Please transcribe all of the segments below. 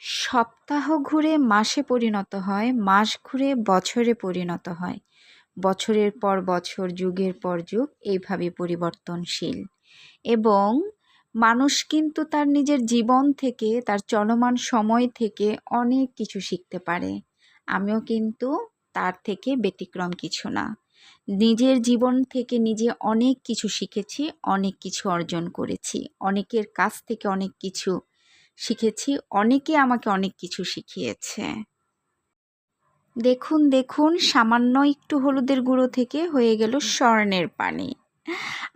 সপ্তাহ ঘুরে মাসে পরিণত হয়, মাস ঘুরে বছরে পরিণত হয়। বছরের পর বছর, যুগের পর যুগ, এইভাবে পরিবর্তনশীল। এবং মানুষ কিন্তু তার নিজের জীবন থেকে, তার চলমান সময় থেকে অনেক কিছু শিখতে পারে। আমিও কিন্তু তার থেকে ব্যতিক্রম কিছু না। নিজের জীবন থেকে নিজে অনেক কিছু শিখেছি, অনেক কিছু অর্জন করেছি, অনেকের কাছ থেকে অনেক কিছু শিখেছি, অনেকে আমাকে অনেক কিছু শিখিয়েছে। দেখুন দেখুন, সামান্য একটু হলুদের গুঁড়ো থেকে হয়ে গেল স্বর্ণের পানি।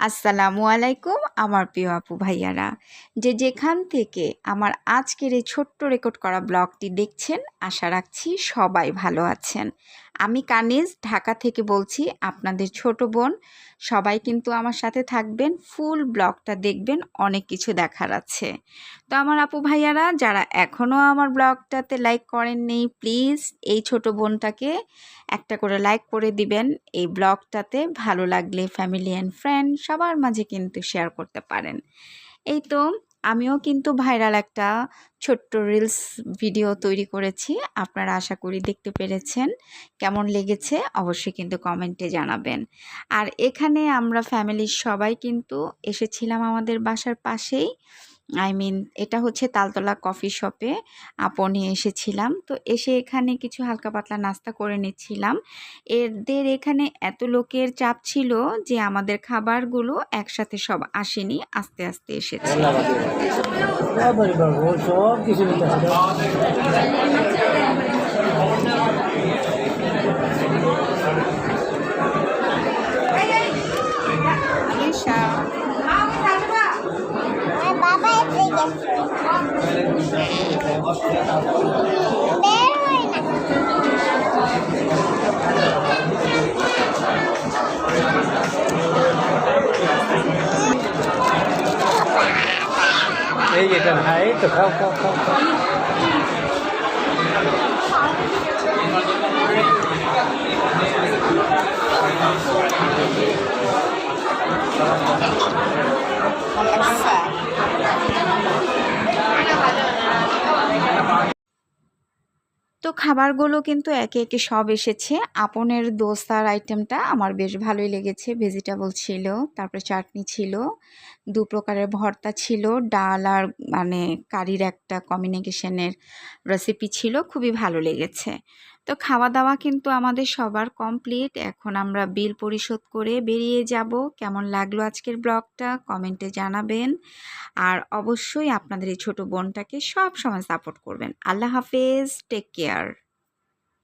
আসসালামু আলাইকুম, আমার প্রিয় আপু ভাইয়ারা। যে যেখান থেকে আমার আজকের এই ছোট্ট রেকর্ড করা ব্লগটি দেখছেন, আশা রাখছি সবাই ভালো আছেন। আমি কানিজ, ঢাকা থেকে বলছি আপনাদের ছোট বোন। সবাই কিন্তু আমার সাথে থাকবেন, ফুল ব্লগটা দেখবেন, অনেক কিছু দেখার আছে। তো আমার আপু ভাইয়ারা, যারা এখনও আমার ব্লগটাতে লাইক করেননি প্লিজ এই ছোট বোনটাকে একটা করে লাইক করে দিবেন। এই ব্লগটাতে ভালো লাগলে ফ্যামিলি অ্যান্ড ফ্রেন্ড সবার মাঝে কিন্তু শেয়ার করতে পারেন। এই তো, আমিও কিন্তু ভাইরাল একটা ছোট্ট রিলস ভিডিও তৈরি করেছি। আপনারা আশা করি দেখতে পেরেছেন। কেমন লেগেছে অবশ্যই কিন্তু কমেন্টে জানাবেন। আর এখানে আমরা ফ্যামিলির সবাই কিন্তু এসেছিলাম আমাদের বাসার পাশেই। আই মিন এটা হচ্ছে তালতলা কফি শপে আপনে এসেছিলাম। তো এসে এখানে কিছু হালকা পাতলা নাস্তা করে নিচ্ছিলাম। এদের এখানে এত লোকের চাপ ছিল যে আমাদের খাবারগুলো একসাথে সব আসেনি, আস্তে আস্তে এসেছে। সব কিছু নিতে হবে বাবা এসে গেছে বের হয় না এই তো খাবারগুলো কিন্তু একে একে সব এসেছে। আপনের দোসার আইটেমটা আমার বেশ ভালোই লেগেছে। ভেজিটেবল ছিল, তারপরে চাটনি ছিল, দু প্রকারের ভর্তা ছিল, ডাল আর মানে কারির একটা কম্বিনেশনের রেসিপি ছিল, খুবই ভালো লেগেছে। তো খাওয়া দাওয়া কিন্তু আমাদের সবার কমপ্লিট এখন আমরা বিল পরিশোধ করে বেরিয়ে যাব। কেমন লাগল আজকের ব্লগটা কমেন্টে জানাবেন। আর অবশ্যই আপনাদের এই ছোটো বোনটাকে সব সময় সাপোর্ট করবেন। আল্লাহ হাফেজ টেক কেয়ার